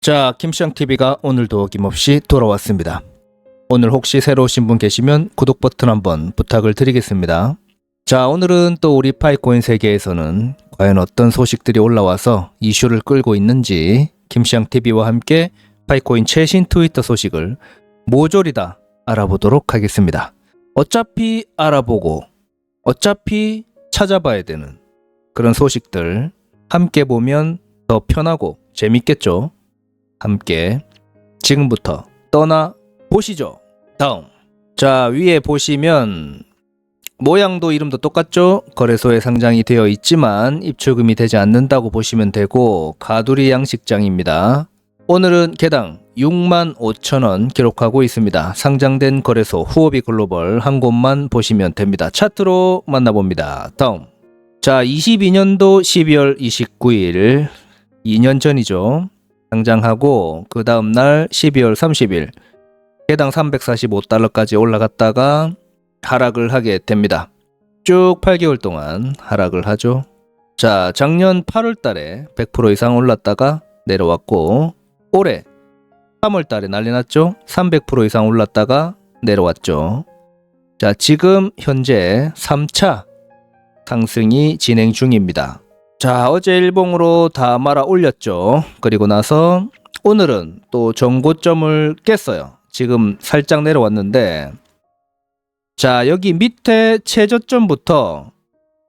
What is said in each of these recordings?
자, 김시영TV가 오늘도 어김없이 돌아왔습니다. 오늘 혹시 새로 오신 분 계시면 구독 버튼 한번 부탁을 드리겠습니다. 자, 오늘은 또 우리 파이코인 세계에서는 과연 어떤 소식들이 올라와서 이슈를 끌고 있는지 김시영TV와 함께 파이코인 최신 트위터 소식을 모조리 다 알아보도록 하겠습니다. 어차피 알아보고 어차피 찾아봐야 되는 그런 소식들 함께 보면 더 편하고 재밌겠죠? 함께 지금부터 떠나 보시죠. 다음. 자, 위에 보시면 모양도 이름도 똑같죠? 거래소에 상장이 되어 있지만 입출금이 되지 않는다고 보시면 되고 가두리 양식장입니다. 오늘은 개당 6만 5천 원 기록하고 있습니다. 상장된 거래소 후오비 글로벌 한 곳만 보시면 됩니다. 차트로 만나봅니다. 다음. 자, 22년도 12월 29일 2년 전이죠. 상장하고 그 다음 날 12월 30일 개당 345달러까지 올라갔다가 하락을 하게 됩니다. 쭉 8개월 동안 하락을 하죠. 자, 작년 8월 달에 100% 이상 올랐다가 내려왔고 올해 3월 달에 난리 났죠. 300% 이상 올랐다가 내려왔죠. 자, 지금 현재 3차 상승이 진행 중입니다. 자, 어제 일봉으로 다 말아 올렸죠. 그리고 나서 오늘은 또 정고점을 깼어요. 지금 살짝 내려왔는데, 자, 여기 밑에 최저점부터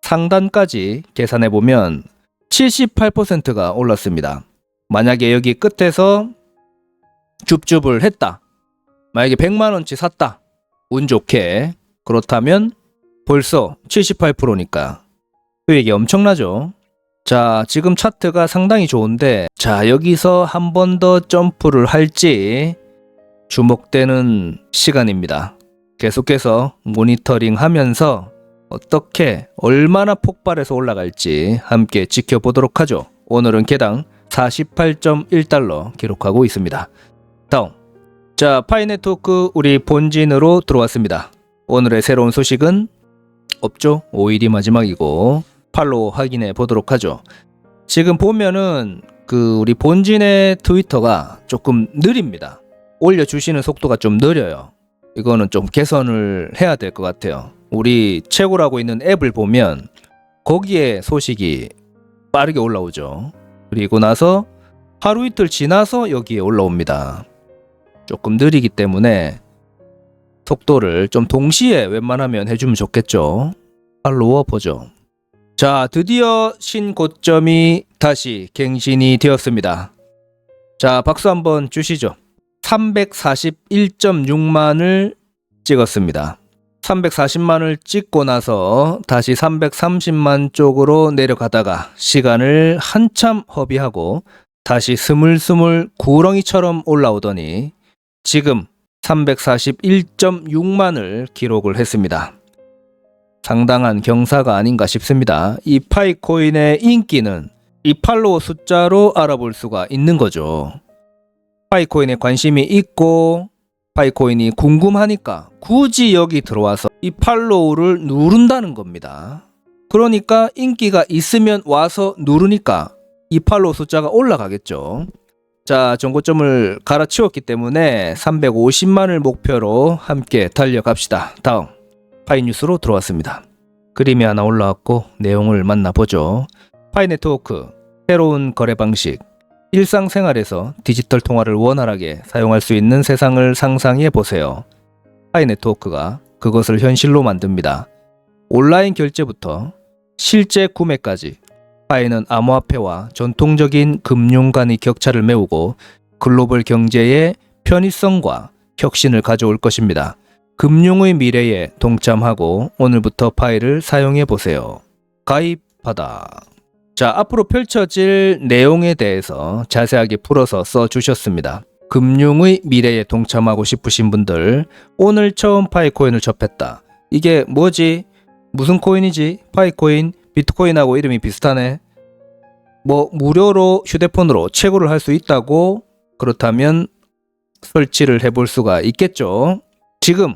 상단까지 계산해 보면 78%가 올랐습니다. 만약에 여기 끝에서 줍줍을 했다. 만약에 100만 원치 샀다. 운 좋게. 그렇다면 벌써 78%니까 수익이 엄청나죠. 자, 지금 차트가 상당히 좋은데, 자, 여기서 한 번 더 점프를 할지 주목되는 시간입니다. 계속해서 모니터링 하면서 어떻게, 얼마나 폭발해서 올라갈지 함께 지켜보도록 하죠. 오늘은 개당 48.1달러 기록하고 있습니다. 다음. 자, 파이네트워크 우리 본진으로 들어왔습니다. 오늘의 새로운 소식은 없죠? 5일이 마지막이고, 팔로우 확인해 보도록 하죠. 지금 보면은 그 우리 본진의 트위터가 조금 느립니다. 올려주시는 속도가 좀 느려요. 이거는 좀 개선을 해야 될 것 같아요. 우리 최고라고 있는 앱을 보면 거기에 소식이 빠르게 올라오죠. 그리고 나서 하루 이틀 지나서 여기에 올라옵니다. 조금 느리기 때문에 속도를 좀 동시에 웬만하면 해주면 좋겠죠. 팔로워 보죠. 자, 드디어 신고점이 다시 갱신이 되었습니다. 자, 박수 한번 주시죠. 341.6만을 찍었습니다. 340만을 찍고 나서 다시 330만 쪽으로 내려가다가 시간을 한참 허비하고 다시 스물스물 구렁이처럼 올라오더니 지금 341.6만을 기록을 했습니다. 상당한 경사가 아닌가 싶습니다. 이 파이코인의 인기는 이 팔로워 숫자로 알아볼 수가 있는 거죠. 파이코인에 관심이 있고 파이코인이 궁금하니까 굳이 여기 들어와서 이 팔로우를 누른다는 겁니다. 그러니까 인기가 있으면 와서 누르니까 이 팔로우 숫자가 올라가겠죠. 자, 정고점을 갈아치웠기 때문에 350만을 목표로 함께 달려갑시다. 다음. 파이뉴스로 들어왔습니다. 그림이 하나 올라왔고 내용을 만나보죠. 파이 네트워크 새로운 거래 방식 일상생활에서 디지털 통화를 원활하게 사용할 수 있는 세상을 상상해 보세요. 파이 네트워크가 그것을 현실로 만듭니다. 온라인 결제부터 실제 구매까지 파이는 암호화폐와 전통적인 금융 간의 격차를 메우고 글로벌 경제의 편의성과 혁신을 가져올 것입니다. 금융의 미래에 동참하고 오늘부터 파일을 사용해 보세요. 가입하다. 자, 앞으로 펼쳐질 내용에 대해서 자세하게 풀어서 써 주셨습니다. 금융의 미래에 동참하고 싶으신 분들, 오늘 처음 파이코인을 접했다. 이게 뭐지? 무슨 코인이지? 파이코인, 비트코인하고 이름이 비슷하네. 뭐, 무료로 휴대폰으로 채굴을 할 수 있다고 그렇다면 설치를 해볼 수가 있겠죠. 지금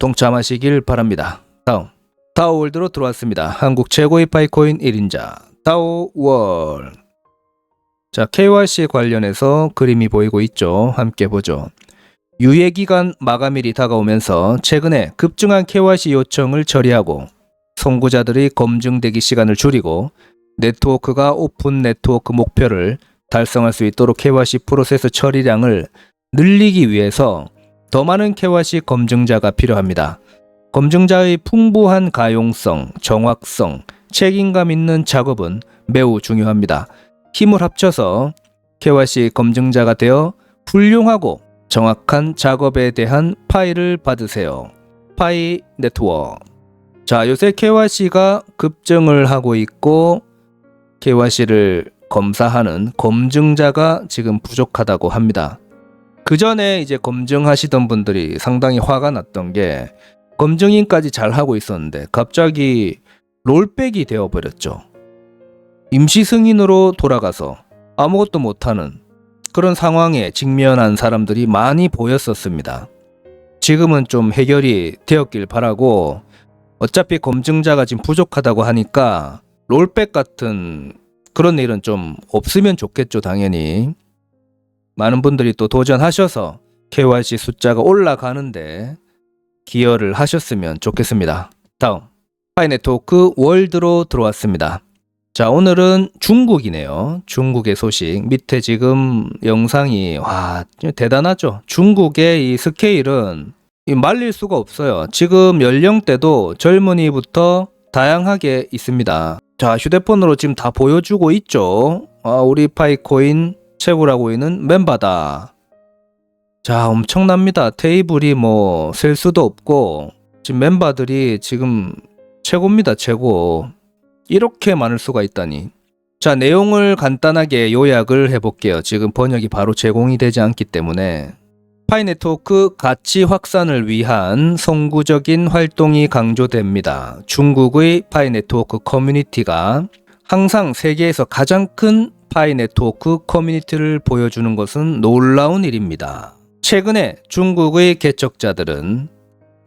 동참하시길 바랍니다. 다음. 다오월드로 들어왔습니다. 한국 최고의 파이코인 1인자 다오월. 자, KYC 관련해서 그림이 보이고 있죠. 함께 보죠. 유예 기간 마감일이 다가오면서 최근에 급증한 KYC 요청을 처리하고 선구자들의 검증 대기 시간을 줄이고 네트워크가 오픈 네트워크 목표를 달성할 수 있도록 KYC 프로세스 처리량을 늘리기 위해서 더 많은 KYC 검증자가 필요합니다. 검증자의 풍부한 가용성, 정확성, 책임감 있는 작업은 매우 중요합니다. 힘을 합쳐서 KYC 검증자가 되어 훌륭하고 정확한 작업에 대한 파일을 받으세요. 파이 네트워크. 자, 요새 KYC가 급증을 하고 있고 KYC를 검사하는 검증자가 지금 부족하다고 합니다. 그 전에 이제 검증하시던 분들이 상당히 화가 났던 게 검증인까지 잘 하고 있었는데 갑자기 롤백이 되어 버렸죠. 임시 승인으로 돌아가서 아무것도 못하는 그런 상황에 직면한 사람들이 많이 보였었습니다. 지금은 좀 해결이 되었길 바라고 어차피 검증자가 지금 부족하다고 하니까 롤백 같은 그런 일은 좀 없으면 좋겠죠, 당연히. 많은 분들이 또 도전하셔서 KYC 숫자가 올라가는데 기여를 하셨으면 좋겠습니다. 다음. 파이 네트워크 월드로 들어왔습니다. 자, 오늘은 중국이네요. 중국의 소식. 밑에 지금 영상이, 와, 대단하죠. 중국의 이 스케일은 이 말릴 수가 없어요. 지금 연령대도 젊은이부터 다양하게 있습니다. 자, 휴대폰으로 지금 다 보여주고 있죠. 아, 우리 파이코인 최고라고 있는 멤버다. 자, 엄청납니다. 테이블이 뭐 셀 수도 없고 지금 멤버들이 지금 최고입니다. 최고. 이렇게 많을 수가 있다니. 자, 내용을 간단하게 요약을 해볼게요. 지금 번역이 바로 제공이 되지 않기 때문에. 파이 네트워크 가치 확산을 위한 선구적인 활동이 강조됩니다. 중국의 파이 네트워크 커뮤니티가 항상 세계에서 가장 큰 파이 네트워크 커뮤니티를 보여주는 것은 놀라운 일입니다. 최근에 중국의 개척자들은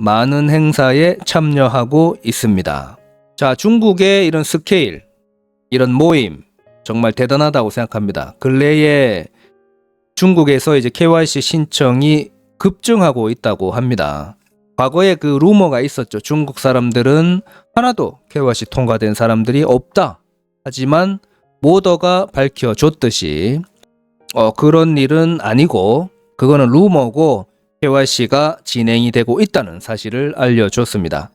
많은 행사에 참여하고 있습니다. 자, 중국의 이런 스케일, 이런 모임, 정말 대단하다고 생각합니다. 근래에 중국에서 이제 KYC 신청이 급증하고 있다고 합니다. 과거에 그 루머가 있었죠. 중국 사람들은 하나도 KYC 통과된 사람들이 없다. 하지만 모더가 밝혀줬듯이 어, 그런 일은 아니고 그거는 루머고 KYC가 진행이 되고 있다는 사실을 알려줬습니다.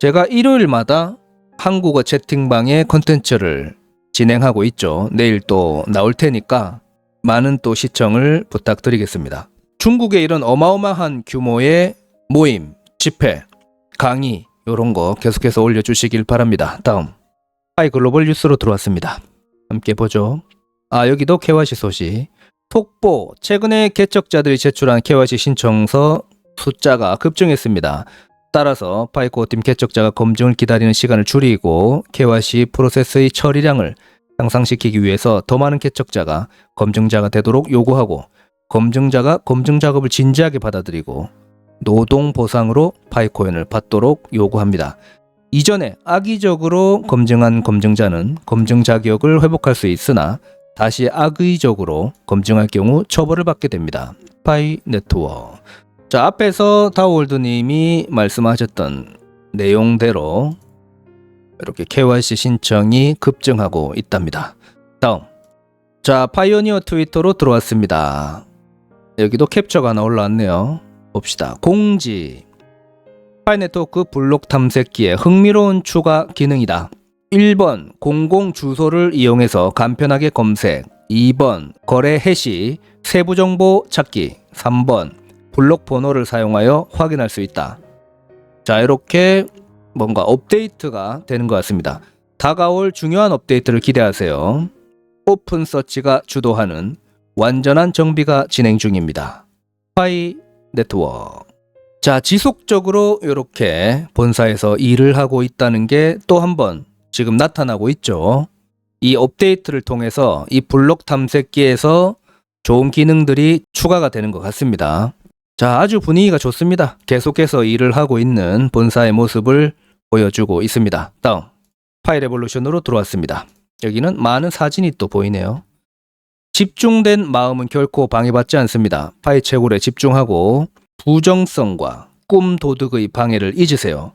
제가 일요일마다 한국어 채팅방에 컨텐츠를 진행하고 있죠. 내일 또 나올 테니까 많은 또 시청을 부탁드리겠습니다. 중국의 이런 어마어마한 규모의 모임, 집회, 강의 이런 거 계속해서 올려주시길 바랍니다. 다음 하이 글로벌 뉴스로 들어왔습니다. 함께 보죠. 아 여기도 KYC 소식. 속보 최근에 개척자들이 제출한 KYC 신청서 숫자가 급증했습니다. 따라서 파이코팀 개척자가 검증을 기다리는 시간을 줄이고 KYC 프로세스의 처리량을 향상시키기 위해서 더 많은 개척자가 검증자가 되도록 요구하고 검증자가 검증 작업을 진지하게 받아들이고 노동 보상으로 파이코인을 받도록 요구합니다. 이전에 악의적으로 검증한 검증자는 검증 자격을 회복할 수 있으나 다시 악의적으로 검증할 경우 처벌을 받게 됩니다. 파이 네트워크. 자, 앞에서 다우월드님이 말씀하셨던 내용대로 이렇게 KYC 신청이 급증하고 있답니다. 다음. 자, 파이오니어 트위터로 들어왔습니다. 여기도 캡처가 하나 올라왔네요. 봅시다. 공지. 파이네트워크 블록 탐색기의 흥미로운 추가 기능이다. 1번 공공 주소를 이용해서 간편하게 검색 2번 거래 해시 세부 정보 찾기 3번 블록 번호를 사용하여 확인할 수 있다. 자, 이렇게 뭔가 업데이트가 되는 것 같습니다. 다가올 중요한 업데이트를 기대하세요. 오픈 서치가 주도하는 완전한 정비가 진행 중입니다. 파이 네트워크. 자, 지속적으로 이렇게 본사에서 일을 하고 있다는 게 또 한 번 지금 나타나고 있죠. 이 업데이트를 통해서 이 블록 탐색기에서 좋은 기능들이 추가가 되는 것 같습니다. 자, 아주 분위기가 좋습니다. 계속해서 일을 하고 있는 본사의 모습을 보여주고 있습니다. 다음 파이 레볼루션으로 들어왔습니다. 여기는 많은 사진이 또 보이네요. 집중된 마음은 결코 방해받지 않습니다. 파이 채굴에 집중하고 부정성과 꿈 도둑의 방해를 잊으세요.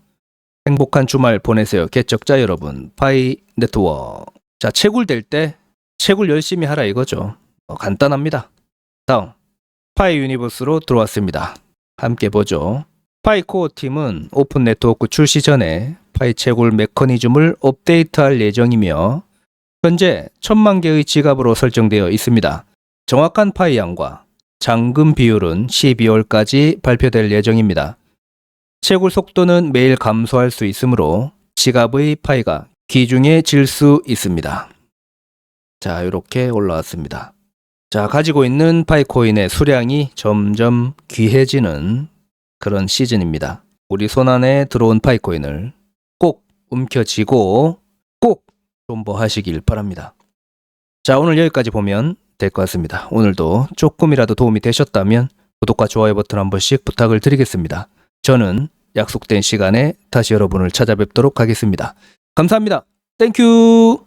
행복한 주말 보내세요. 개척자 여러분. 파이 네트워크. 자, 채굴 될 때 채굴 열심히 하라 이거죠. 어, 간단합니다. 다음. 파이 유니버스로 들어왔습니다. 함께 보죠. 파이 코어 팀은 오픈 네트워크 출시 전에 파이 채굴 메커니즘을 업데이트할 예정이며 현재 천만 개의 지갑으로 설정되어 있습니다. 정확한 파이 양과 잔금 비율은 12월까지 발표될 예정입니다. 채굴 속도는 매일 감소할 수 있으므로 지갑의 파이가 기중해질 수 있습니다. 자, 이렇게 올라왔습니다. 자, 가지고 있는 파이코인의 수량이 점점 귀해지는 그런 시즌입니다. 우리 손안에 들어온 파이코인을 꼭 움켜쥐고 꼭 존버하시길 바랍니다. 자, 오늘 여기까지 보면 될 것 같습니다. 오늘도 조금이라도 도움이 되셨다면 구독과 좋아요 버튼 한 번씩 부탁을 드리겠습니다. 저는 약속된 시간에 다시 여러분을 찾아뵙도록 하겠습니다. 감사합니다. 땡큐!